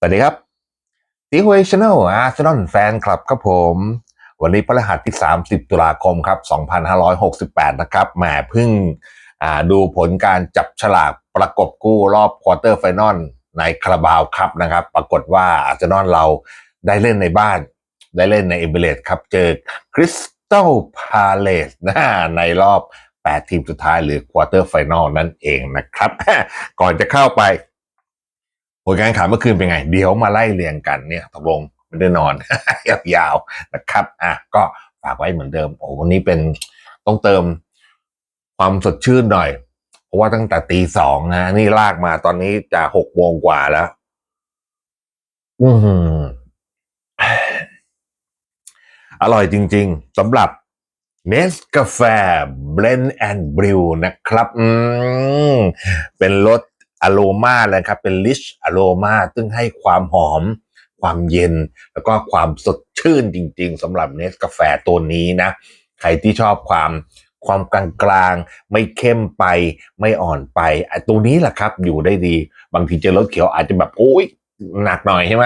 สวัสดีครับตีฮวยชาแนลอาร์เซนอลแฟนคลับครับผม วันนี้พฤหัสที่ 30 ตุลาคมครับ 2568 นะครับแหมเพิ่งดูผลการจับฉลากประกบกู้รอบควอเตอร์ไฟนอลในคาราบาวครับนะครับ ปรากฏว่าอาร์เซนอลเราได้เล่นในบ้าน ได้เล่นในเอเบเรตครับ เจอคริสตัลพาเลสนะในรอบ 8 ทีมสุดท้ายหรือควอเตอร์ไฟนอลนั่นเองนะครับ ก่อนจะเข้าไป ผลการแข่งขันเมื่อคืนเป็นไง เดี๋ยวมาไล่เรียงกันเนี่ยตกลงไม่ได้นอนยาวๆนะครับอะก็ฝากไว้เหมือนเดิมโอ้วันนี้เป็นต้องเติมความสดชื่นหน่อย เพราะว่าตั้งแต่ตีสองนะนี่ลากมาตอนนี้จะหกโมงกว่าแล้ว อือหือร่อยจริง ๆสำหรับเนสกาแฟเบ n น and Brew นะครับ อืมเป็นรส อโรมาเลยครับ เป็นลิชอโรมาซึ่งให้ความหอม ความเย็น แล้วก็ความสดชื่นจริง ๆสำหรับเนสกาแฟตัวนี้นะ ใครที่ชอบความความกลางกลางๆไม่เข้มไปไม่อ่อนไปไอ้ตัวนี้แหละครับ อยู่ได้ดี บางทีเจอรสเขียวอาจจะแบบโอ้ยหนักหน่อยใช่ไหม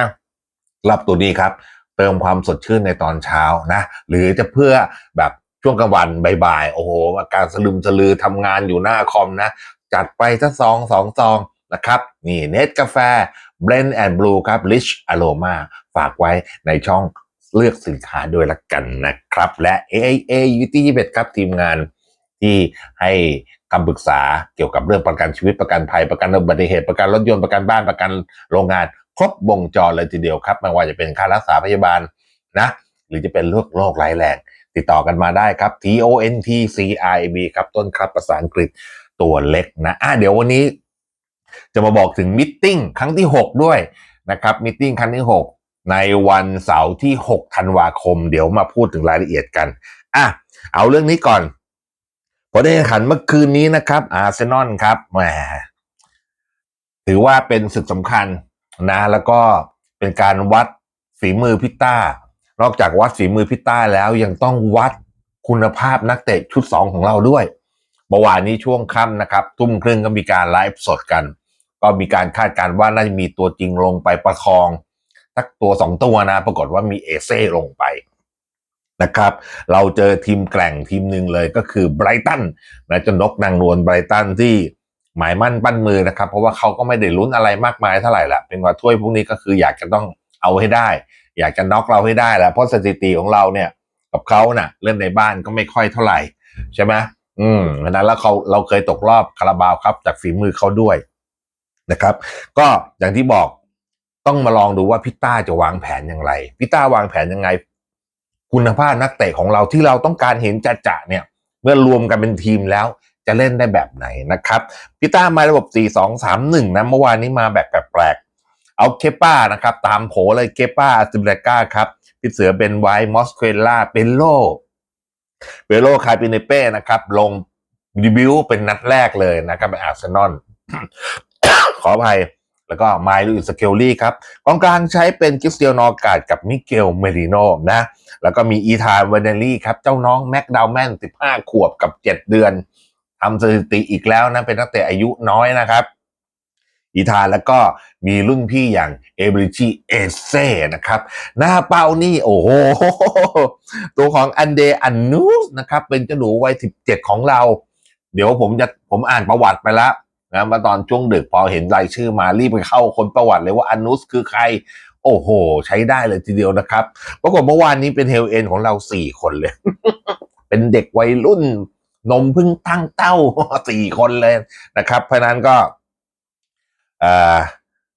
รับตัวนี้ครับ เติมความสดชื่นในตอนเช้านะ หรือจะเพื่อแบบช่วงกลางวันบ่ายๆโอ้โหอาการสลึมสลือทำงานอยู่หน้าคอมนะ จัดไปสักซองสองซองนะครับนี่เนสกาแฟ Blend and Blue ครับ Rich Aroma ฝากไว้ในช่องเลือกสินค้าด้วยละกันนะครับ และ AIA u t 21ครับทีมงานที่ให้คำปรึกษาเกี่ยวกับเรื่องประกันชีวิตประกันภัยประกันอุบัติเหตุประกันรถยนต์ประกันบ้านประกันโรงงานครบวงจรเลยทีเดียวครับ ไม่ว่าจะเป็นค่ารักษาพยาบาลนะหรือจะเป็นโรคโรคร้ายแรง ติดต่อกันมาได้ครับ T O N T C I B ครับต้นครับภาษาอังกฤษ ตัวเล็กนะอะเดี๋ยววันนี้จะมาบอกถึงมิทติ้งครั้งที่ 6 ด้วยนะครับมิทติ้งครั้งที่ 6 ในวันเสาร์ที่ 6 ธันวาคม เดี๋ยวมาพูดถึงรายละเอียดกันอะเอาเรื่องนี้ก่อนผลการแข่งขันเมื่อคืนนี้นะครับอาร์เซนอลครับแหมถือว่าเป็นศึกสำคัญนะ แล้วก็เป็นการวัดฝีมือพิต้านอกจากวัดฝีมือพิต้าแล้วยังต้องวัดคุณภาพนักเตะชุด 2 ของเราด้วย มื่อวานนี้ช่วงค่ำนะครับ ทุ่มครึ่งก็มีการไลฟ์สดกัน ก็มีการคาดการณ์ว่าน่าจะมีตัวจริงลงไปประคองสักตัวสองตัวนะ ปรากฏว่ามีเอเซ่ลงไปนะครับ เราเจอทีมแกร่งทีมหนึ่งเลยก็คือไบรตันนะจนนกนางนวลไบรตันที่หมายมั่นปั้นมือนะครับ เพราะว่าเขาก็ไม่ได้ลุ้นอะไรมากมายเท่าไหร่ละเป็นว่าถ้วยพวกนี้ก็คืออยากจะต้องเอาให้ได้ อยากจะน็อกเราให้ได้แหละเพราะสถิติของเราเนี่ยกับเขาน่ะเล่นในบ้านก็ไม่ค่อยเท่าไหร่ใช่ไหม อืมเพราะนั้นแล้วเขาเราเคยตกรอบคาราบาวครับ จากฝีมือเขาด้วยนะครับ ก็อย่างที่บอกต้องมาลองดูว่าพิต้าจะวางแผนอย่างไรพิต้าวางแผนยังไง คุณภาพนักเตะของเราที่เราต้องการเห็นจะจะเนี่ย เมื่อรวมกันเป็นทีมแล้วจะเล่นได้แบบไหนนะครับพิต้ามาระบบ 4 2 3 1 นะเมื่อวานนี้มาแบบแปลกๆเอาเคป้านะครับ ตามโผเลยเคป้าอาซิเบกาครับพิเสือเบนไวมอสเคลล่าเปโล เปโลคาปิเนเป้นะครับ ลงดีบิวเป็นนัดแรกเลยนะครับเป็นอาร์เซนอลขออภัยแล้วก็ไมลูอิสเคลลี่ครับกองกลางใช้เป็นคริสเตียโนอกาดกับมิเกลเมริโนนะ แล้วก็มีอีธานเวเนลี่ครับ เจ้าน้องแม็กดาวแมน 15 ขวบกับ 7 เดือนทำสถิติอีกแล้วนะ เป็นนักเตะอายุน้อยนะครับ อีธานแล้วก็มีรุ่นพี่อย่างเอบริชีเอเซ่นะครับ หน้าเป้านี่โอ้โห ตัวของอันเดอันนูสนะครับ เป็นเจ้าหนูวัย 17 ของเรา เดี๋ยวผมจะผมอ่านประวัติไปแล้วนะมาตอนช่วงดึกพอเห็นรายชื่อมารีบไปเข้าคนประวัติเลยว่าอันนุสคือใคร โอ้โห ใช้ได้เลยทีเดียวนะครับปรากฏเมื่อวานนี้เป็นเฮลเอ็นของเราสี่คนเลย เป็นเด็กวัยรุ่นนมพึ่งตั้งเต้าสี่คนเลยนะครับ เพราะนั้นก็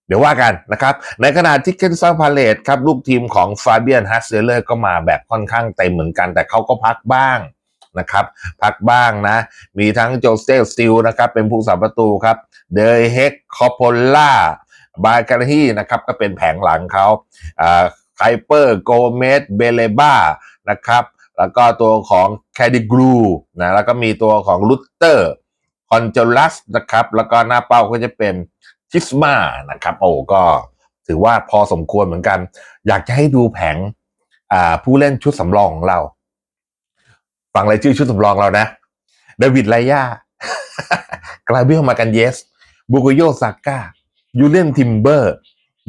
เดี๋ยวว่ากันนะครับ ในขณะที่เคนซัลพาเลตครับลูกทีมของฟาเบียนฮัสเซเลอร์ก็มาแบบค่อนข้างเต็มเหมือนกัน แต่เขาก็พักบ้างนะครับพักบ้างนะ มีทั้งโจเซฟสติลนะครับเป็นผู้สาประตูครับเดยเฮกคอปโพล่าบาการฮีนะครับก็เป็นแผงหลังเขาอ่าไคเปอร์โกเมสเบเลบ้านะครับแล้วก็ตัวของแคดิกรูนะแล้วก็มีตัวของลุตเตอร์คอนเจลัสนะครับแล้วก็หน้าเป้าก็จะเป็น ชิสมานะครับโอ้ก็ถือว่าพอสมควรเหมือนกัน อยากจะให้ดูแผงอ่าผู้เล่นชุดสำรองของเรา ฟังรายชื่อชุดสำรองเรานะเดวิดไลยากลาเบียลมากันเยสบูโกโยซาก้ายูเลียนทิมเบอร์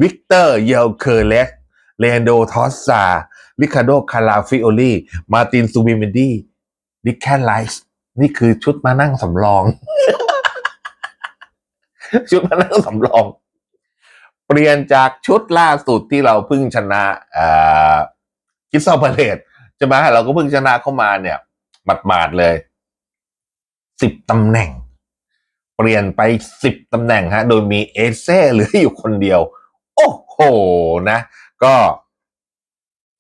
วิกเตอร์เยลเคอร์เลสเลนโดทอสซาริคาโดคาราฟิโอลีมาตินซูบิเมนดีดิแคนไลส์นี่คือชุดมานั่งสำรอง ชุดมานั่งสำรอง เปลี่ยนจากชุดล่าสุดที่เราเพิ่งชนะคิดซอพาเลตใช่ไหมเราก็เพิ่งชนะเข้ามาเนี่ยหมาดๆเลยสิบตำแหน่ง เปลี่ยนไปสิบตำแหน่งฮะ โดยมีเอเซ่เหลืออยู่คนเดียว โอ้โหนะ ก็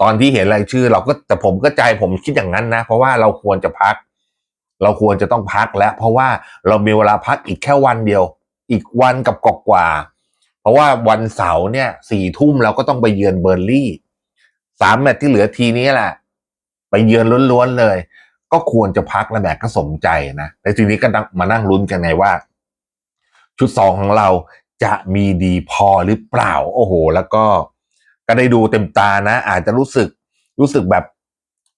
ตอนที่เห็นรายชื่อ เราก็แต่ผมก็ใจผมคิดอย่างนั้นนะ เพราะว่าเราควรจะพัก เราควรจะต้องพักแล้ว เพราะว่าเรามีเวลาพักอีกแค่วันเดียว อีกวันกับกกว่า เพราะว่าวันเสาร์เนี่ยสี่ทุ่มเราก็ต้องไปเยือนเบอร์ลี่สามแมตช์ที่เหลือทีนี้แหละ ไปเยือนล้วนๆเลย ก็ควรจะพักแล้วแบกก็สมใจนะแต่ทีนี้ก็มานั่งลุ้นกันไงว่า ชุดสองของเราจะมีดีพอหรือเปล่า โอ้โห แล้วก็ก็ได้ดูเต็มตานะ อาจจะรู้สึกรู้สึกแบบ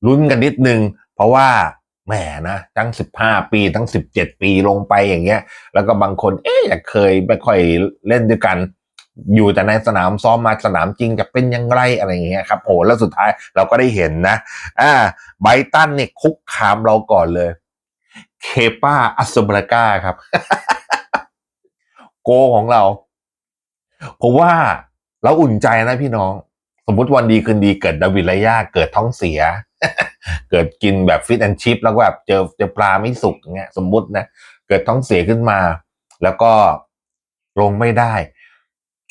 ลุ้นกันนิดนึง เพราะว่า แหมนะตั้งสิบห้าปีตั้งสิบเจ็ดปีลงไปอย่างเงี้ย แล้วก็บางคน เอ๊ะเคยไม่ค่อยเล่นด้วยกัน อยู่แต่ในสนามซ้อมมาสนามจริงจะเป็นยังไงอะไรอย่างเงี้ยครับโอ้แล้วสุดท้ายเราก็ได้เห็นนะ อ่าไบตันเนี่ยคุกคามเราก่อนเลย เคป้าอัสบราก้าครับ โกของเราผมว่าเราอุ่นใจนะพี่น้อง สมมติวันดีคืนดีเกิดดาวิดไลยาเกิดท้องเสีย เกิดกินแบบฟิตแอนชิพแล้วก็แบบเจอเจอปลาไม่สุกเงี้ยสมมุตินะเกิดท้องเสียขึ้นมา แล้วก็ลงไม่ได้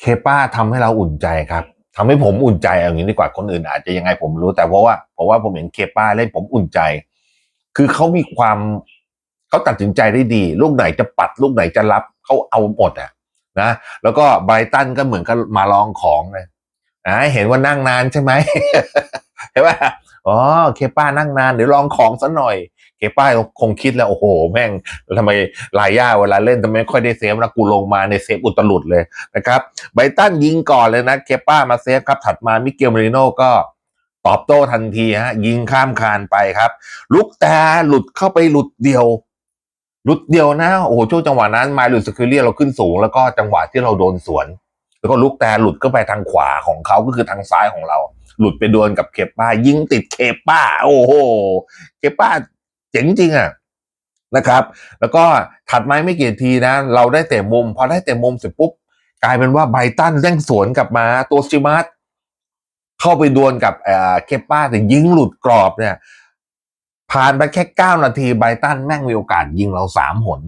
เคป้าทำให้เราอุ่นใจครับทำให้ผมอุ่นใจเอาอย่างนี้ดีกว่าคนอื่นอาจจะยังไงผมรู้แต่เพราะว่าเพราะว่าผมเห็นเคป้าเล่นผมอุ่นใจ คือเขามีความเขาตัดสินใจได้ดี ลูกไหนจะปัด ลูกไหนจะรับเขาเอาหมดอะนะแล้วก็ไบรตันก็เหมือนกับมาลองของเลยอ่าเห็นว่านั่งนานใช่ไหมเห็นป่ะ อ๋อเคป้านั่งนานเดี๋ยวลองของซะหน่อย เคป้าคงคิดแล้วโอ้โห แม่งทำไมลายย่าเวลาเล่นทำไมไม่ค่อยได้เซฟแล้วกูลงมาในเซฟอุตลุดเลยนะครับไบตันยิงก่อนเลยนะเคป้ามาเซฟครับถัดมามิเกลเมริโน่ก็ตอบโต้ทันทีฮะยิงข้ามคานไปครับ ลุกแต่หลุดเข้าไปหลุดเดียว หลุดเดียวนะโอ้โหช่วงจังหวะนั้นมาหลุดสกิลเลียเราขึ้นสูง แล้วก็จังหวะที่เราโดนสวน แล้วก็ลุกแต่หลุดก็ไปทางขวาของเขาก็คือทางซ้ายของเรา หลุดไปโดนกับเคป้า ยิงติดเคป้า โอ้โห เคป้าเจ๋งจริงอะนะครับ แล้วก็ถัดมาไม่กี่ทีนะ เราได้เตะมุม พอได้เตะมุมเสร็จปุ๊บ กลายเป็นว่าไบตันแย่งสวนกลับมาตัวซิมาร์ตเข้าไปดวลกับเอ่อเคป้าแต่ยิงหลุดกรอบเนี่ย ผ่านไปแค่เก้านาทีไบตันแม่งมีโอกาสยิงเราสามหน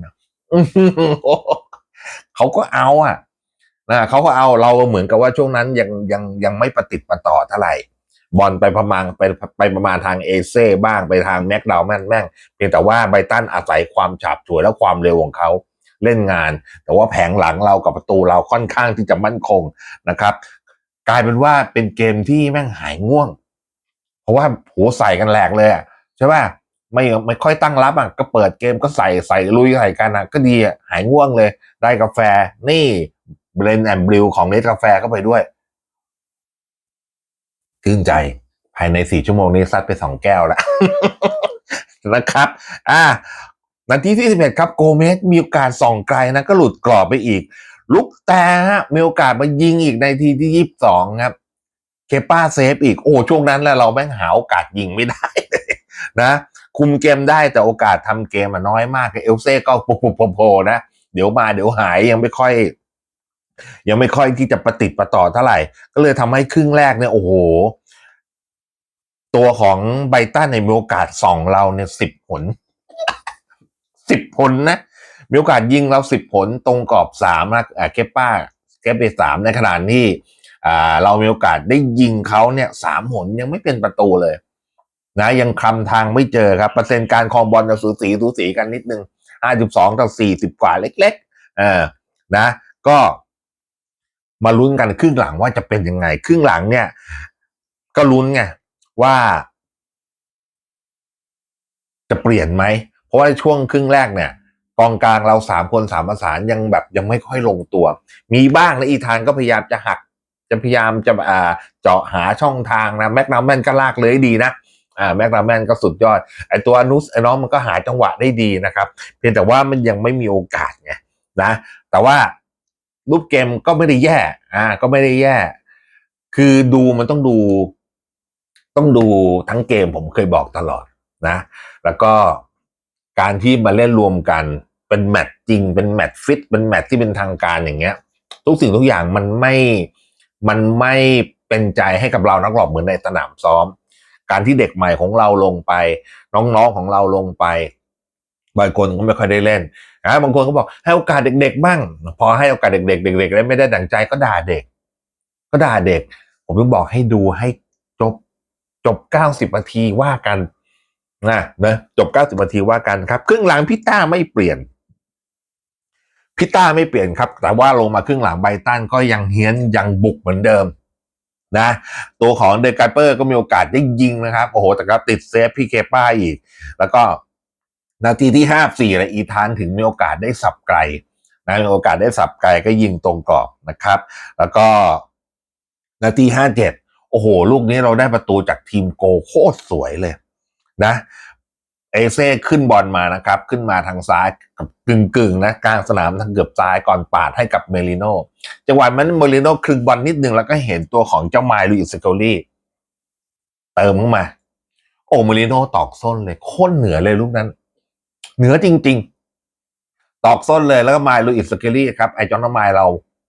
เขาก็เอาอะ นะเขาก็เอาเราเหมือนกับว่าช่วงนั้นยังยังยังไม่ประติดประต่อเท่าไหร่บอลไปประมาณไปไปประมาณทางเอเซ่บ้างไปทางแม็กดาวแมนแม่งเพียงแต่ว่าไบตันอาศัยความฉาบฉวยและความเร็วของเขาเล่นงาน แต่ว่าแผงหลังเรากับประตูเราค่อนข้างที่จะมั่นคงนะครับ กลายเป็นว่าเป็นเกมที่แม่งหายง่วง เพราะว่าหัวใส่กันแหลกเลยอะใช่ป่ะไม่ไม่ค่อยตั้งรับอะก็เปิดเกมก็ใส่ใส่ลุยใส่กันอะก็ดีอะหายง่วงเลย ได้กาแฟนี่ เบรนแอนด์บลิวของเนสกาแฟเข้าไปด้วยชื่นใจภายในสี่ชั่วโมงนี้ซัดไปสองแก้วแล้วนะครับ อ่านาทีที่สิบเอ็ดครับโกเมสมีโอกาสส่องไกลนะก็หลุดกรอบไปอีก ลุกแต่ฮะมีโอกาสมายิงอีกในทีที่ยี่สิบสองครับ เคป้าเซฟอีกโอ้ช่วงนั้นแหล้วเราแม่งหาโอกาสยิงไม่ได้นะ คุมเกมได้แต่โอกาสทำเกมมันน้อยมากเอลเซ่ก็โผล่นะ เดี๋ยวมาเดี๋ยวหายยังไม่ค่อย ยังไม่ค่อยที่จะประติดประต่อเท่าไหร่ ก็เลยทำให้ครึ่งแรกเนี่ยโอ้โห ตัวของไบตันในมีโอกาสส่องเราเนี่ยสิบผลสิบผลนะ มีโอกาสยิงเราสิบผลตรงกรอบสามนะอ่าเคป้าเคปไปสามในขณะที่อ่าเรามีโอกาสได้ยิงเขาเนี่ยสามผลยังไม่เป็นประตูเลย นะ ยังคลำทางไม่เจอครับ เปอร์เซ็นต์การคองบอลจะสูสีสูสีกันนิดนึงห้าจุดสองต่อสี่สิบกว่าเล็ก ๆ เออนะ ก็ มาลุ้นกันครึ่งหลังว่าจะเป็นยังไง ครึ่งหลังเนี่ย ก็ลุ้นไงว่า จะเปลี่ยนไหม เพราะว่าช่วงครึ่งแรกเนี่ยกองกลางเราสามคนสามประสานยังแบบยังไม่ค่อยลงตัว มีบ้างนะอีธานก็พยายามจะหัก จะพยายามจะอ่าเจาะหาช่องทางนะแม็กนาแมนก็ลากเลยดีนะอ่าแม็กนาแมนก็สุดยอดไอตัวนุสไอ้น้องมันก็หาจังหวะได้ดีนะครับ เพียงแต่ว่ามันยังไม่มีโอกาสไงนะ แต่ว่า รูปเกมก็ไม่ได้แย่ อ่า ก็ไม่ได้แย่ คือดูมันต้องดู ต้องดูทั้งเกมผมเคยบอกตลอดนะ แล้วก็การที่มาเล่นรวมกันเป็นแมตช์จริง เป็นแมตช์ฟิต เป็นแมตช์ที่เป็นทางการอย่างเงี้ย ทุกสิ่งทุกอย่างมันไม่ มันไม่เป็นใจให้กับเรานักหลอบเหมือนในสนามซ้อม การที่เด็กใหม่ของเราลงไป น้องๆของเราลงไป บางคนก็ไม่ค่อยได้เล่นนะบางคนก็บอกให้โอกาสเด็ก ๆ บ้าง พอให้โอกาสเด็กๆเด็กๆแล้วไม่ได้ดั่งใจก็ด่าเด็ก ก็ด่าเด็ก ผมต้องบอกให้ดูให้จบจบเก้าสิบนาทีว่ากันนะนะจบเก้าสิบนาทีว่ากันครับ ครึ่งหลังพี่ต้าไม่เปลี่ยนพี่ต้าไม่เปลี่ยนครับ แต่ว่าลงมาครึ่งหลังไบตันก็ยังเฮี้ยนยังบุกเหมือนเดิมนะตัวของเดกาเปอร์ก็มีโอกาสได้ยิงนะครับ โอ้โหแต่ก็ติดเซฟพี่เคป้าอีก แล้วก็ นาทีที่ห้าสี่นะอีธานถึงมีโอกาสได้สับไกลนะมีโอกาสได้สับไกลก็ยิงตรงกรอบนะครับ แล้วก็นาทีห้าเจ็ดโอ้โห ลูกนี้เราได้ประตูจากทีมโกโคตรสวยเลยนะเอเซ่ขึ้นบอลมานะครับ ขึ้นมาทางซ้ายกับกึ่งกึ่งๆนะกลางสนามทางเกือบซ้ายก่อนปาดให้กับเมลิโนจังหวะนั้นเมลิโนคลึงบอลนิดนึงแล้วก็เห็นตัวของเจ้าไมล์ลุยสโกลี่เติมเข้ามา โอ้เมลิโนตอกส้นเลยโคตรเหนือเลยลูกนั้น เหนือจริง ๆ ตอกส้นเลยแล้วก็ไมล์ลุยสโกลี่ครับไอจอนน้ำไมล์เรา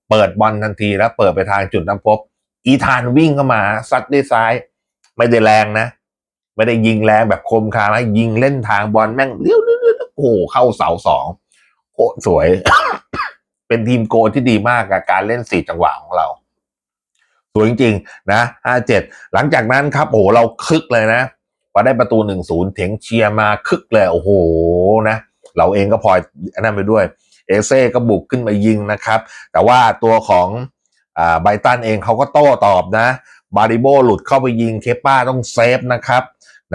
เปิดบอลทันทีแล้วเปิดไปทางจุดน้ำพบ อีธานวิ่งเข้ามาซัดด้วยซ้าย ไม่ได้แรงนะ ไม่ได้ยิงแรงแบบคมคานะยิงเล่นทางบอลแม่งเลี้ยวๆๆโอ้โหเข้าเสาสองโคตรสวย เป็นทีมโกที่ดีมากกับการเล่นสี่จังหวะของเราสวยจริงๆนะห้าเจ็ดหลังจากนั้นครับโอ้โหเราคึกเลยนะ พอได้ประตูหนึ่งศูนย์เถียงเชียร์มาคึกเลยโอ้โหนะ เราเองก็พลอยนนั้นไปด้วย เอเซ่ก็บุกขึ้นมายิงนะครับ แต่ว่าตัวของอ่าไบตันเองเขาก็โต้ตอบนะ บาริโบหลุดเข้าไปยิงเคป้าต้องเซฟนะครับ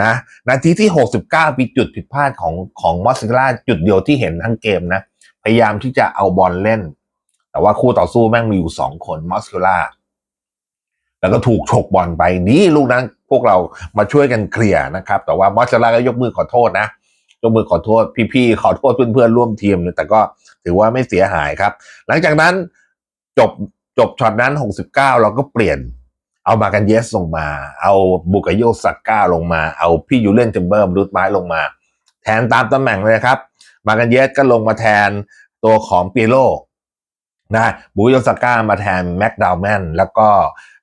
นะนาทีที่ 69 ปีจุดผิดพลาดของของมอสซิล่าจุดเดียวที่เห็นทั้งเกมนะ พยายามที่จะเอาบอลเล่น แต่ว่าคู่ต่อสู้แม่งมีอยู่สองคนมอสซิล่า แล้วก็ถูกฉกบอลไปนี่ลูกนั้นพวกเรามาช่วยกันเคลียร์นะครับ แต่ว่ามอสซิล่าก็ยกมือขอโทษนะยกมือขอโทษพี่ๆขอโทษเพื่อนๆร่วมทีมแต่ก็ถือว่าไม่เสียหายครับ หลังจากนั้นจบจบช็อตนั้น 69 เราก็เปลี่ยน เอามากันเยสลงมา เอาบุกโยสักก้าลงมา เอาพี่ยูเลนเทมเบอร์มรุดไม้ลงมา แทนตามตำแหน่งเลยครับ มากันเยสก็ลงมาแทนตัวของเปียโรนะบุกโยสักก้ามาแทนแม็กดาวแมนแล้วก็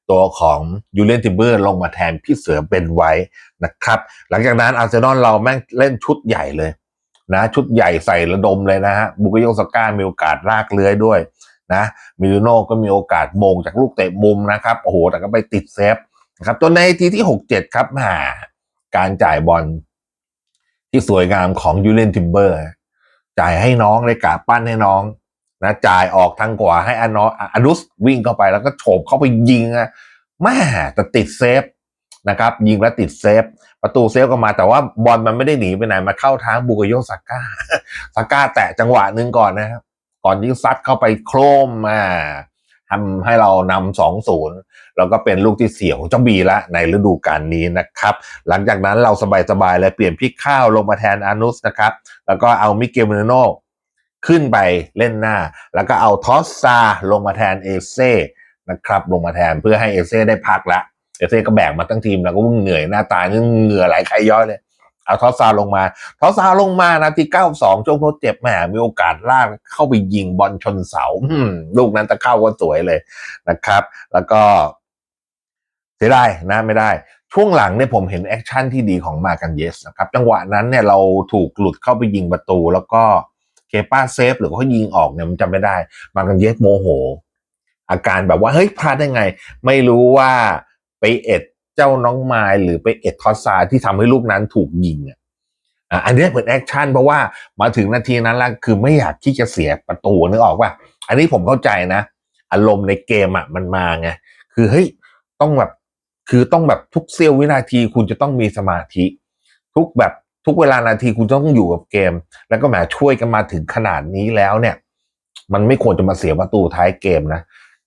ตัวของยูเลนเทมเบอร์ลงมาแทนพี่เสือเบนไว้นะครับ หลังจากนั้นอาร์เซนอลเราแม่งเล่นชุดใหญ่เลยนะชุดใหญ่ใส่ระดมเลยนะฮะบุกาโยสักก้ามีโอกาสลากเลื้อยด้วยนะมิลิโน่ก็มีโอกาสมงจากลูกเตะมุมนะครับโอ้โหแต่ก็ไปติดเซฟนะครับจนในทีที่ 6-7 ครับหาการจ่ายบอลที่สวยงามของยูเลนทิมเบอร์ จ่ายให้น้องเลยกาปั้นให้น้อง นะจ่ายออกทางขวาให้อนออนุสวิ่งเข้าไปแล้วก็โฉบเข้าไปยิงอะแม่แต่ติดเซฟนะครับ ยิงแล้วติดเซฟ ประตูเซฟก็มาแต่ว่าบอลมันไม่ได้หนีไปไหนมาเข้าทางบุกโยซาก้าซาก้าแตะจังหวะหนึ่งก่อนนะครับก่อนที่ซัดเข้าไปโครมมาทำให้เรานำสองศูนย์แล้วก็เป็นลูกที่เสียของเจ้าบีละในฤดูกาลนี้นะครับ หลังจากนั้นเราสบายๆเลยเปลี่ยนพี่ข้าวลงมาแทนอานุสนะครับ แล้วก็เอามิเกลเมโน ขึ้นไปเล่นหน้า แล้วก็เอาทอสซาลงมาแทนเอเซ่นะครับลงมาแทนเพื่อให้เอเซ่ได้พักละเอเซ่ก็แบกมาตั้งทีมแล้วก็วุ่งเหนื่อยหน้าตานี่เหงื่อไหลใครย้อยเลย เอาทอสซาลงมาทอสซาลงมานาที92ช่วงทดเจ็บแหมมีโอกาสลากเข้าไปยิงบอลชนเสาลูกนั้นตะเข้าก็สวยเลยนะครับ แล้วก็เสียดายนะไม่ได้ช่วงหลังเนี่ยผมเห็นแอคชั่นที่ดีของมากันเยสนะครับจังหวะนั้นเนี่ยเราถูกหลุดเข้าไปยิงประตูแล้วก็ เคป้าเซฟหรือว่าเขายิงออกเนี่ยมันจำไม่ได้ มากันเยสโมโห อาการแบบว่าเฮ้ยพลาดได้ไง ไม่รู้ว่าไปเอ็ดเจ้าน้องไมล์หรือไปเอ็ดทอสซาที่ทำให้ลูกนั้นถูกยิงอะอันนี้เป็นแอคชั่นเพราะว่ามาถึงนาทีนั้นแล้วคือไม่อยากที่จะเสียประตูนึกออกป่ะอันนี้ผมเข้าใจนะ อารมณ์ในเกมอะมันมาไงคือเฮ้ยต้องแบบคือต้องแบบทุกเสี้ยววินาทีคุณจะต้องมีสมาธิ ทุกแบบ ทุกเวลานาทีคุณต้องอยู่กับเกม แล้วก็แหมช่วยกันมาถึงขนาดนี้แล้วเนี่ย มันไม่ควรจะมาเสียประตูท้ายเกมนะ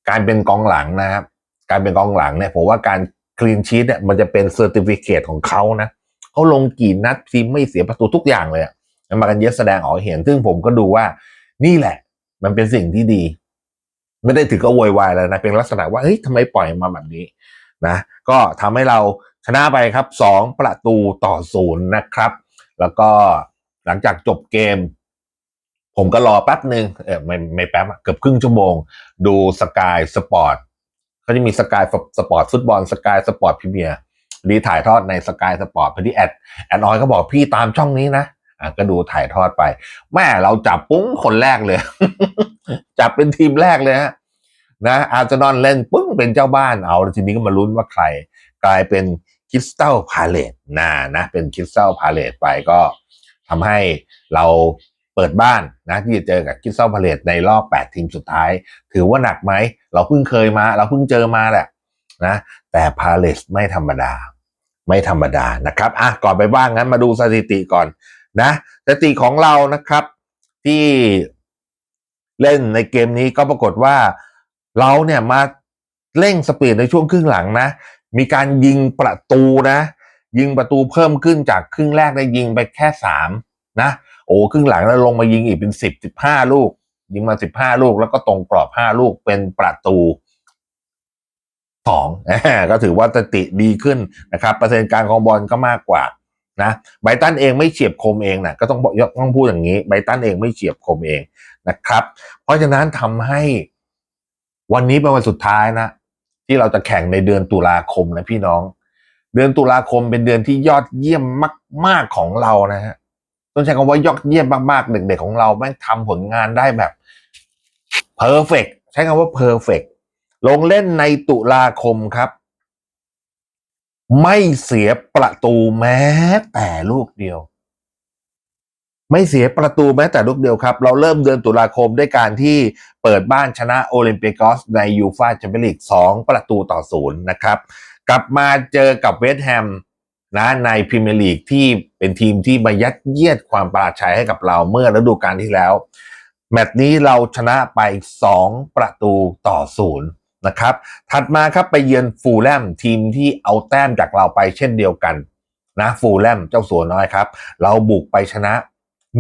การเป็นกองหลังนะครับการเป็นกองหลังเนี่ยผมว่าการคลีนชีตเนี่ยมันจะเป็นเซอร์ติฟิเคตของเขานะเขาลงกี่นัดทีมไม่เสียประตูทุกอย่างเลยอะมากันเยสแสดงออกเห็น ซึ่งผมก็ดูว่านี่แหละ มันเป็นสิ่งที่ดี ไม่ได้ถึงก็โวยวายแล้วนะเป็นลักษณะว่าเฮ้ยทำไมปล่อยมาแบบนี้นะ ก็ทำให้เราชนะไปครับสองประตูต่อศูนย์นะครับ แล้วก็หลังจากจบเกม ผมก็รอแป๊บหนึ่งเออไม่ไม่แป๊บเกือบครึ่งชั่วโมง ดูสกายสปอร์ตเขาจะมีสกายสปอร์ตฟุตบอลสกายสปอร์ตพรีเมียร์รีถ่ายทอดในสกายสปอร์ตพอดีแอดแอดออยก็บอกพี่ตามช่องนี้นะอะก็ดูถ่ายทอดไป แม่เราจับปุ้งคนแรกเลย จับเป็นทีมแรกเลยฮะนะอาร์เซนอลเล่นปึ้งเป็นเจ้าบ้านเอาแล้วทีนี้ก็มาลุ้นว่าใคร กลายเป็น คริสตัลพาเลตนะนะเป็นคริสตัลพาเลตไปก็ทำให้เราเปิดบ้านนะที่จะเจอกับคริสตัลพาเลตในรอบ 8 ทีมสุดท้าย ถือว่าหนักไหม เราเพิ่งเคยมา เราเพิ่งเจอมาแหละนะแต่พาเลตไม่ธรรมดา ไม่ธรรมดานะครับอะก่อนไปบ้างงั้นมาดูสถิติก่อนนะสถิติของเรานะครับที่เล่นในเกมนี้ก็ปรากฏว่าเราเนี่ยมาเร่งสปีดในช่วงครึ่งหลังนะ มีการยิงประตูนะ ยิงประตูเพิ่มขึ้นจากครึ่งแรกได้ยิงไปแค่สามนะโอ้ครึ่งหลังแล้วลงมายิงอีกเป็นสิบสิบห้าลูก ยิงมาสิบห้าลูก แล้วก็ตรงกรอบห้าลูกเป็นประตูสองก็ถือว่าสติดีขึ้นนะครับเปอร์เซ็นต์การของบอลก็มากกว่านะไบตันเองไม่เฉียบคมเองนะก็ต้องบอกต้องพูดอย่างนี้ไบตันเองไม่เฉียบคมเองนะครับ เพราะฉะนั้นทำให้วันนี้เป็นวันสุดท้ายนะ ที่เราจะแข่งในเดือนตุลาคมนะพี่น้อง เดือนตุลาคมเป็นเดือนที่ยอดเยี่ยมมาก ๆของเรานะฮะต้องใช้คำว่ายอดเยี่ยมมากๆเด็กๆของเราแม่งทำผลงานได้แบบเพอร์เฟกใช้คำว่าเพอร์เฟกลงเล่นในตุลาคมครับ ไม่เสียประตูแม้แต่ลูกเดียว ไม่เสียประตูแม้แต่ลูกเดียวครับ เราเริ่มเดือนตุลาคมด้วยการที่เปิดบ้านชนะโอลิมปิกอสในยูฟาแชมเปี้ยนลีก2ประตูต่อศูนย์นะครับ กลับมาเจอกับเวสต์แฮมนะในพรีเมียร์ลีกที่เป็นทีมที่มายัดเยียดความประหลาดชัยให้กับเราเมื่อฤดูกาลที่แล้ว แมตช์นี้เราชนะไป 2 ประตูต่อศูนย์นะครับ ถัดมาครับไปเยือนฟูลแลมทีมที่เอาแต้มจากเราไปเช่นเดียวกันนะฟูลแลมเจ้าสัวน้อยครับ เราบุกไปชนะ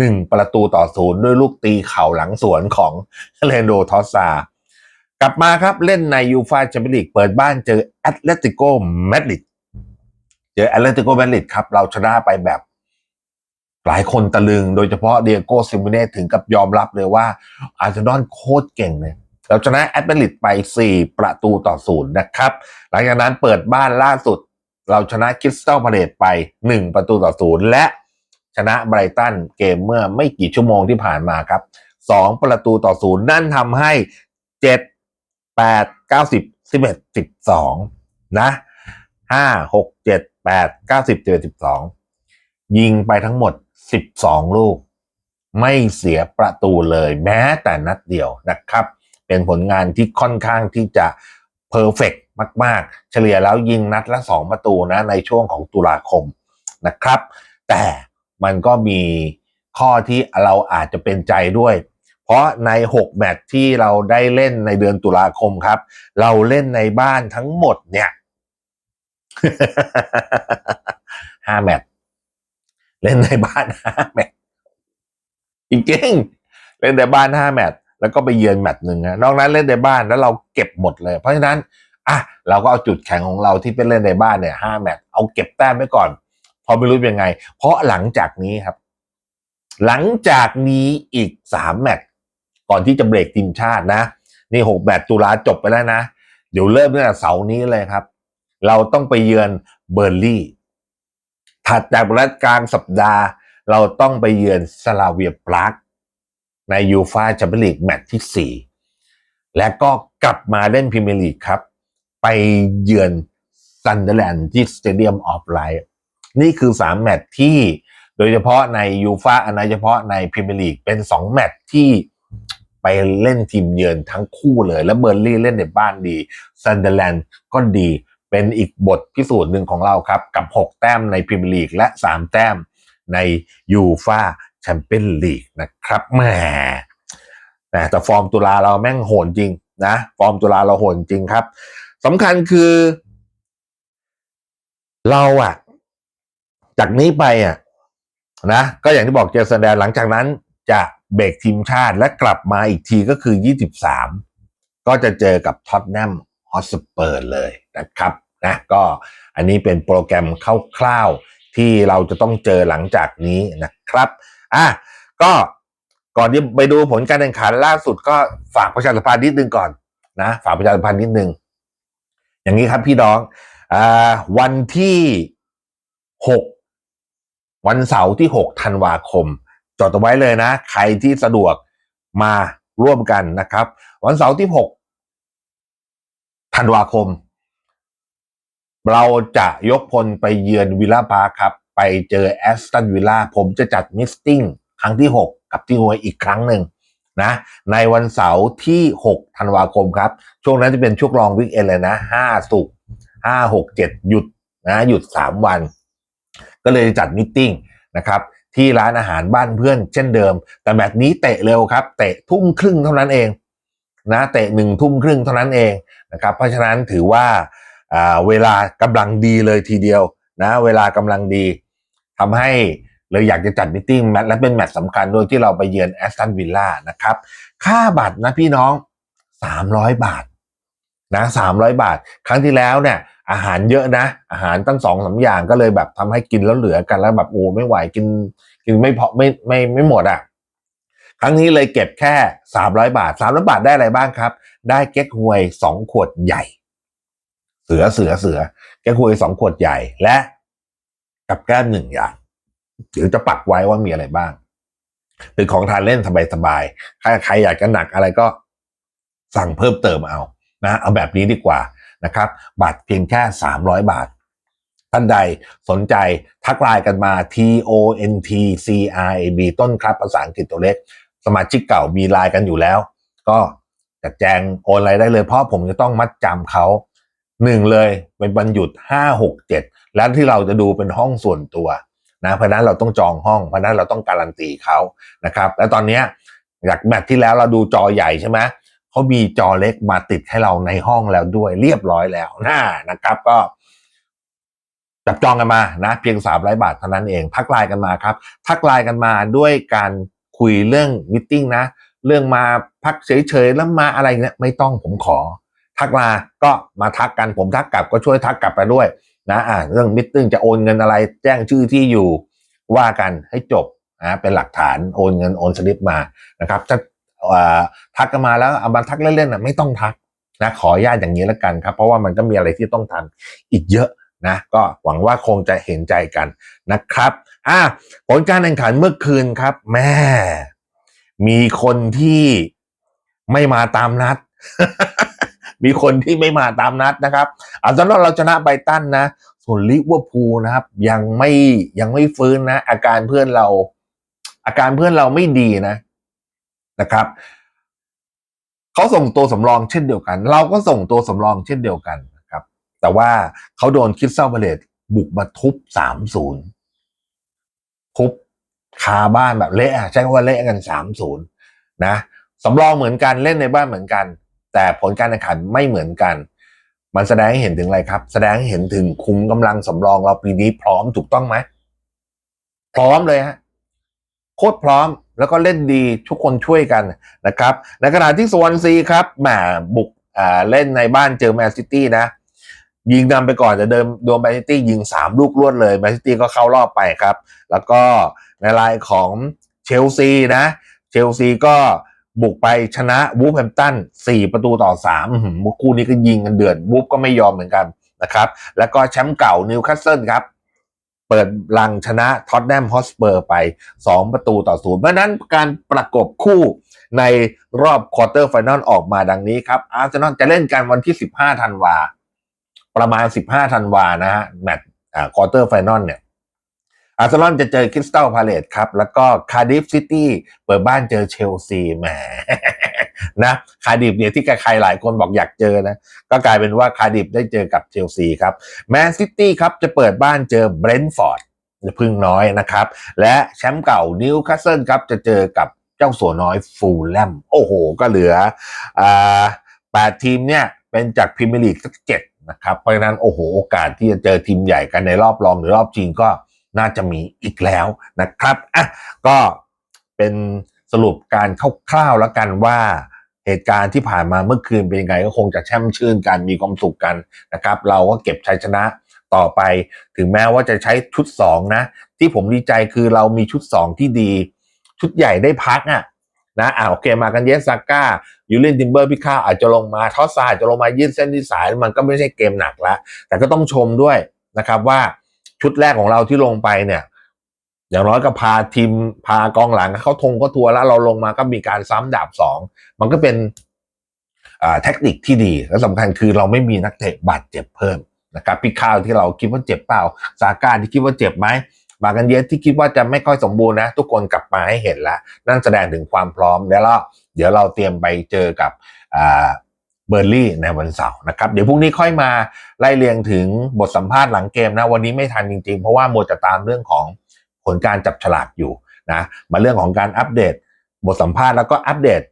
1 ประตูต่อศูนย์ด้วยลูกตีเข่าหลังสวนของเลนโดทอสซากลับมาครับเล่นในยูฟาแชมเปี้ยนลีกเปิดบ้านเจอแอตเลติโกมาดริดเจอแอตเลติโกมาดริดครับ เราชนะไปแบบ หลายคนตะลึง โดยเฉพาะเดียโก้ซิมเน่ถึงกับยอมรับเลยว่า อาร์เซนอลโคตรเก่งเลยเราชนะแอตเลติกไป 4 ประตูต่อศูนย์นะครับ หลังจากนั้นเปิดบ้านล่าสุด เราชนะคริสตัลพาเลตไป 1 ประตูต่อศูนย์และ ชนะไบรตันเกมเมื่อไม่กี่ชั่วโมงที่ผ่านมาครับ2ประตูต่อศูนย์นั่นทำให้7 8 9 10 11 12นะ5 6 7 8 9 10 11 12ยิงไปทั้งหมด12ลูก ไม่เสียประตูเลยแม้แต่นัดเดียวนะครับ เป็นผลงานที่ค่อนข้างที่จะเพอร์เฟกมาก ๆ เฉลี่ยแล้วยิงนัดละ2ประตูนะในช่วงของตุลาคมนะครับ แต่ มันก็มีข้อที่เราอาจจะเป็นใจด้วย เพราะใน 6 แมตช์ที่เราได้เล่นในเดือนตุลาคมครับ เราเล่นในบ้านทั้งหมดเนี่ยห้าแมตช์เล่นในบ้านห้าแมตช์จริงๆเล่นในบ้านห้าแมตช์แล้วก็ไปเยือนแมตช์หนึ่งนะนอกนั้นเล่นในบ้านแล้วเราเก็บหมดเลย เพราะฉะนั้นอะเราก็เอาจุดแข็งของเราที่เป็นเล่นในบ้านเนี่ยห้าแมตช์เอาเก็บแต้มไว้ก่อน พอไม่รู้เป็นยังไง เพราะหลังจากนี้ครับ หลังจากนี้อีกสามแมตช์ก่อนที่จะเบรกทีมชาตินะ นี่หกแมตช์ตุลาจบไปแล้วนะ เดี๋ยวเริ่มตั้งแต่เสาร์นี้เลยครับ เราต้องไปเยือนเบอร์ลี่ถัดจากรัฐกลางสัปดาห์ เราต้องไปเยือนสลาเวียปรากในยูฟาแชมเปี้ยนลีกแมตช์ที่ 4 และก็กลับมาเล่นพรีเมียร์ลีกครับ ไปเยือนซันเดอร์แลนด์ที่สเตเดียมออฟไลท์ นี่คือ 3 แมตช์ที่โดยเฉพาะในยูฟาอันโดยเฉพาะในพรีเมียร์ลีกเป็น 2 แมตช์ที่ไปเล่นทีมเยือนทั้งคู่เลย แล้วเบอร์ลี่เล่นในบ้านดีซันเดอร์แลนด์ก็ดีเป็นอีกบทพิสูจน์หนึ่งของเราครับ กับ 6 แต้มในพรีเมียร์ลีกและ 3 แต้มในยูฟาแชมเปี้ยนลีกนะครับแหมแต่แต่ฟอร์มตุลาเราแม่งโหดจริงนะ ฟอร์มตุลาเราโหดจริงครับสำคัญคือ เราอะ จากนี้ไปอะนะก็อย่างที่บอกเจอซันแดนหลังจากนั้นจะเบรกทีมชาติและกลับมาอีกทีก็คือ 23 ก็จะเจอกับท็อตแนมฮอสเปอร์เลยนะครับนะก็อันนี้เป็นโปรแกรมคร่าวๆที่เราจะต้องเจอหลังจากนี้นะครับอะก็ก่อนที่ไปดูผลการแข่งขันล่าสุดก็ฝากประชาสัมพันธ์นิดนึงก่อนนะฝากประชาสัมพันธ์นิดนึง อย่างนี้ครับพี่น้องอ่าวันที่หก วันเสาร์ที่หกธันวาคม จดเอาไว้เลยนะ ใครที่สะดวกมาร่วมกันนะครับ วันเสาร์ที่หกธันวาคม เราจะยกพลไปเยือนวิลล่าพาร์คครับ ไปเจอแอสตันวิลล่าผมจะจัดมิสติ้งครั้งที่ 6 กับที่ฮวยอีกครั้งหนึ่งนะในวันเสาร์ที่ 6 ธันวาคมครับ ช่วงนั้นจะเป็นช่วงรองวิกเอนเลยนะ 5 สุก5 6 7 หยุดนะหยุด 3 วัน ก็เลยจัดมิทติ้งนะครับที่ร้านอาหารบ้านเพื่อนเช่นเดิม แต่แบบนี้เตะเร็วครับ เตะทุ่มครึ่งเท่านั้นเองนะเตะหนึ่งทุ่มครึ่งเท่านั้นเองนะครับเพราะฉะนั้นถือว่าเวลากำลังดีเลยทีเดียวนะเวลากำลังดีทำให้เลยอยากจะจัดมิทติ้งแมตช์และเป็นแมตช์สำคัญด้วยที่เราไปเยือนแอสตันวิลล่านะครับค่าบัตรนะพี่น้อง 300 บาทนะ300 บาท ครั้งที่แล้วเนี่ย อาหารเยอะนะ อาหารตั้งสองสาอย่างก็เลยแบบทำให้กินแล้วเหลือกันแล้วแบบโอ้ไม่ไหวกินกินไม่พอไม่ไม่ไม่หมดอะครั้งนี้เลยเก็บแค่ 300 บาท 300 บาทได้อะไรบ้างครับ ได้เก๊กฮวย 2 ขวดใหญ่ เสือเสือเสือเก๊กฮวย 2 ขวดใหญ่และ กับแก้มหนึ่งอย่างเดี๋ยวจะปักไว้ว่ามีอะไรบ้างเป็นของทานเล่นสบายๆใครใครอยากจะหนักอะไรก็สั่งเพิ่มเติมเอานะเอาแบบนี้ดีกว่า นะครับบัตรเพียงแค่ 300 บาท ท่านใดสนใจทักไลน์กันมา T O N T C R A B ต้นครับภาษาอังกฤษตัวเล็ก สมาชิกเก่ามีไลน์กันอยู่แล้ว ก็จัดแจงโอนอะไรได้เลยเพราะผมจะต้องมัดจำเขาหนึ่งเลยเป็นวันหยุดห้าหกเจ็ดและที่เราจะดูเป็นห้องส่วนตัวนะเพราะนั้นเราต้องจองห้องเพราะนั้นเราต้องการันตีเขานะครับ และตอนนี้ยจากแมตช์ที่แล้วเราดูจอใหญ่ใช่ไหม เขามีจอเล็กมาติดให้เราในห้องแล้วด้วยเรียบร้อยแล้วนะนะครับ ก็จับจองกันมานะ เพียง300บาทเท่านั้นเองทักไลน์กันมาครับ ทักไลน์กันมาด้วยการคุยเรื่องมิทติ้งนะ เรื่องมาพักเฉยๆแล้วมาอะไรเนี่ยไม่ต้องผมขอ ทักมาก็มาทักกันผมทักกลับก็ช่วยทักกลับไปด้วยนะอ่าเรื่องมิทติ้งจะโอนเงินอะไร แจ้งชื่อที่อยู่ว่ากันให้จบนะเป็นหลักฐานโอนเงินโอนสลิปมานะครับถ้า ทักกันมาแล้วเอามาทักเล่นๆนะไม่ต้องทักนะขออนุญาตอย่างนี้แล้วกันครับ เพราะว่ามันก็มีอะไรที่ต้องทำอีกเยอะนะก็หวังว่าคงจะเห็นใจกันนะครับอะผลการแข่งขันเมื่อคืนครับ แม่ มีคนที่ไม่มาตามนัด มีคนที่ไม่มาตามนัดนะครับอาร์เซนอลเราชนะไบตันนะ ส่วนลิเวอร์พูลนะครับ ยังไม่ยังไม่ฟื้นนะ อาการเพื่อนเรา อาการเพื่อนเราไม่ดีนะ นะครับเขาส่งตัวสำรองเช่นเดียวกัน เราก็ส่งตัวสำรองเช่นเดียวกันนะครับ แต่ว่าเขาโดนคิดเซาเบเลตบุกมาทุบสามศูนย์ทุบคาบ้านแบบเละใช้คำว่าเละกันสามศูนย์นะสำรองเหมือนกันเล่นในบ้านเหมือนกัน แต่ผลการแข่งขันไม่เหมือนกัน มันแสดงให้เห็นถึงอะไรครับ แสดงให้เห็นถึงคุมกำลังสำรองเราปีนี้พร้อมถูกต้องไหมพร้อมเลยฮะโคตรพร้อม แล้วก็เล่นดีทุกคนช่วยกันนะครับ ในขณะที่สวนซีครับแหมบุกเล่นในบ้านเจอแมนซิตี้นะ ยิงนำไปก่อนจะเดิมโดนแมนซิตี้ยิงสามลูกรวดเลยแมนซิตี้ก็เข้ารอบไปครับ แล้วก็ในรายของเชลซีนะ เชลซีก็บุกไปชนะวูฟแฮมตันสี่ประตูต่อสามอื้อหือคู่นี้ก็ยิงกันเดือดวูฟก็ไม่ยอมเหมือนกันนะครับ แล้วก็แชมป์เก่านิวคาสเซิลครับ เปิดลังชนะท็อตแนมฮอสเปอร์ไป 2 ประตูต่อศูนย์เพราะนั้นการประกบคู่ในรอบควอเตอร์ไฟนอลออกมาดังนี้ครับ อาร์เซนอลจะเล่นกันวันที่ 15 ธันวา ประมาณ 15 ธันวานะฮะ แมตช์อ่าควอเตอร์ไฟนอลเนี่ย อาร์เซนอลจะเจอคริสตัลพาเลตครับ แล้วก็คาร์ดิฟซิตี้เปิดบ้านเจอเชลซีแหม นะคาดิฟเนี่ยที่ใครๆหลายคนบอกอยากเจอนะก็กลายเป็นว่าคาดิฟได้เจอกับเชลซีครับแมนซิตี้ครับจะเปิดบ้านเจอเบรนท์ฟอร์ดพึ่งน้อยนะครับ และแชมป์เก่านิวคาสเซิลครับจะเจอกับเจ้าสัวน้อยฟูลแลมโอ้โห ก็เหลืออ่าแปดทีมเนี่ยเป็นจากพรีเมียร์ลีกสักเจ็ดนะครับเพราะฉะนั้นโอ้โหโอกาสที่จะเจอทีมใหญ่กันในรอบรองหรือรอบชิงก็น่าจะมีอีกแล้วนะครับอะก็เป็น สรุปการคร่าวๆแล้วกันว่าเหตุการณ์ที่ผ่านมาเมื่อคืนเป็นยังไงก็คงจะแช่มชื่นกันมีความสุขกันนะครับ เราก็เก็บชัยชนะต่อไป ถึงแม้ว่าจะใช้ชุด 2 นะ ที่ผมดีใจคือเรามีชุด 2 ที่ดี ชุดใหญ่ได้พักอะนะอ่าโอเคมากันเยสซาก้ายูเลนติมเบอร์พิค่าอาจจะลงมาทอสซาอาจจะลงมายืดเส้นที่สายมันก็ไม่ใช่เกมหนักล้วแต่ก็ต้องชมด้วยนะครับว่าชุดแรกของเราที่ลงไปเนี่ย อย่างน้อยก็พาทีมพากองหลังเขาทงก็ทัวร์แล้วเราลงมาก็มีการซ้ำดาบสองมันก็เป็นเทคนิคที่ดีและสำคัญคือเราไม่มีนักเตะบาดเจ็บเพิ่มนะครับพี่ข้าวที่เราคิดว่าเจ็บเปล่าซาก้าที่คิดว่าเจ็บไหมมากันเยสที่คิดว่าจะไม่ค่อยสมบูรณ์นะ ทุกคนกลับมาให้เห็นแล้ว นั่นแสดงถึงความพร้อมแล้วเดี๋ยวเราเตรียมไปเจอกับเบอร์ลี่ในวันเสาร์นะครับ เดี๋ยวพรุ่งนี้ค่อยมาไล่เรียงถึงบทสัมภาษณ์หลังเกมนะ วันนี้ไม่ทันจริงๆ เพราะว่าโมวจะตามเรื่องของ ผลการจับฉลากอยู่นะมาเรื่องของการอัปเดตบทสัมภาษณ์แล้วก็อัปเดต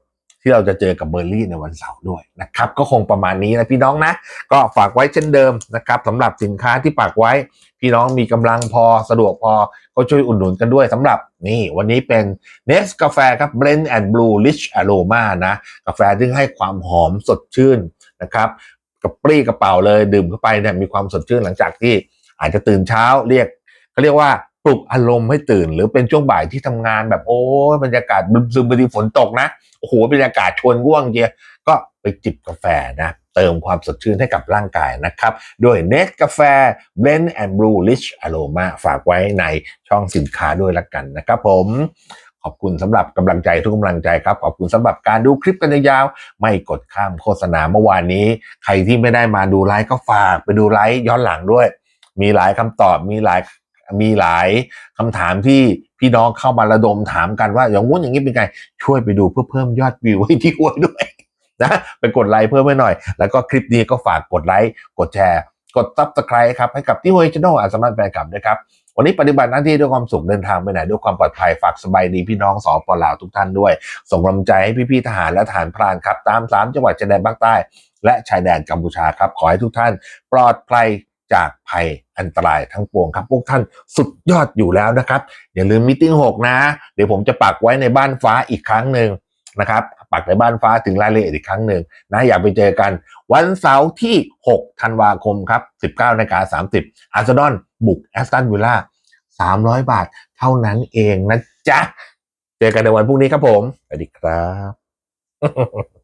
ที่เราจะเจอกับเบอร์ลี่ในวันเสาร์ด้วยนะครับ ก็คงประมาณนี้นะพี่น้องนะ ก็ฝากไว้เช่นเดิมนะครับสำหรับสินค้าที่ฝากไว้ พี่น้องมีกำลังพอสะดวกพอก็ช่วยอุดหนุนกันด้วยสำหรับนี่วันนี้เป็นเนสกาแฟครับ Blend and Blue Rich Aroma นะกาแฟที่ให้ความหอมสดชื่นนะครับกระปรี้กระเป๋าเลยดื่มเข้าไปเนี่ยมีความสดชื่นหลังจากที่อาจจะตื่นเช้าเรียกเขาเรียกว่า ปลุกอารมณ์ให้ตื่น หรือเป็นช่วงบ่ายที่ทำงานแบบโอ้บรรยากาศซึมบางทีฝนตกนะโอ้โหบรรยากาศชวนง่วงเจียก็ไปจิบกาแฟนะเติมความสดชื่นให้กับร่างกายนะครับ ด้วยเนสกาแฟ Blend and Blue Rich Aroma ฝากไว้ในช่องสินค้าด้วยละกันนะครับผมขอบคุณสำหรับกำลังใจทุกกำลังใจครับ ขอบคุณสำหรับการดูคลิปกันยาวๆไม่กดข้ามโฆษณาเมื่อวานนี้ ใครที่ไม่ได้มาดูไลฟ์ก็ฝากไปดูไลฟ์ย้อนหลังด้วย มีหลายคำตอบมีหลาย มีหลายคำถามที่พี่น้องเข้ามาระดมถามกันว่า อย่างงู้นอย่างนี้เป็นไง ช่วยไปดูเพื่อเพิ่มยอดวิวให้พี่อ้วนด้วยนะไปกดไลค์เพิ่มให้หน่อย แล้วก็คลิปนี้ก็ฝากกดไลค์กดแชร์ กดซับสไครต์ครับให้กับที่โฮยชแนลอาสมันแฟนคลับด้วยครับวันนี้ปฏิบัติหน้าที่ด้วยความสุขเดินทางไปไหนด้วยความปลอดภัยฝากสบายดีพี่น้องสอปลาวทุกท่านด้วย ส่งกำลังใจให้พี่ๆทหารและทหารพรานครับ ตามสามจังหวัดชายแดนภาคใต้ และชายแดนกัมพูชาครับ ขอให้ทุกท่านปลอดภัย จากภัยอันตรายทั้งปวงครับ พวกท่านสุดยอดอยู่แล้วนะครับ อย่าลืมมิ팅หกนะ เดี๋ยวผมจะปักไว้ในบ้านฟ้าอีกครั้งหนึ่งนะครับปักในบ้านฟ้าถึงรายละเอียดอีกครั้งหนึ่งนะอยากไปเจอกัน วันเสาร์ที่ 6 ธันวาคมครับ 19นาฬิกา30อาร์เซนอลบุกแอสตันวิลล่า300 บาทเท่านั้นเองนะจ๊ะ เจอกันในวันพรุ่งนี้ครับผม สวัสดีครับ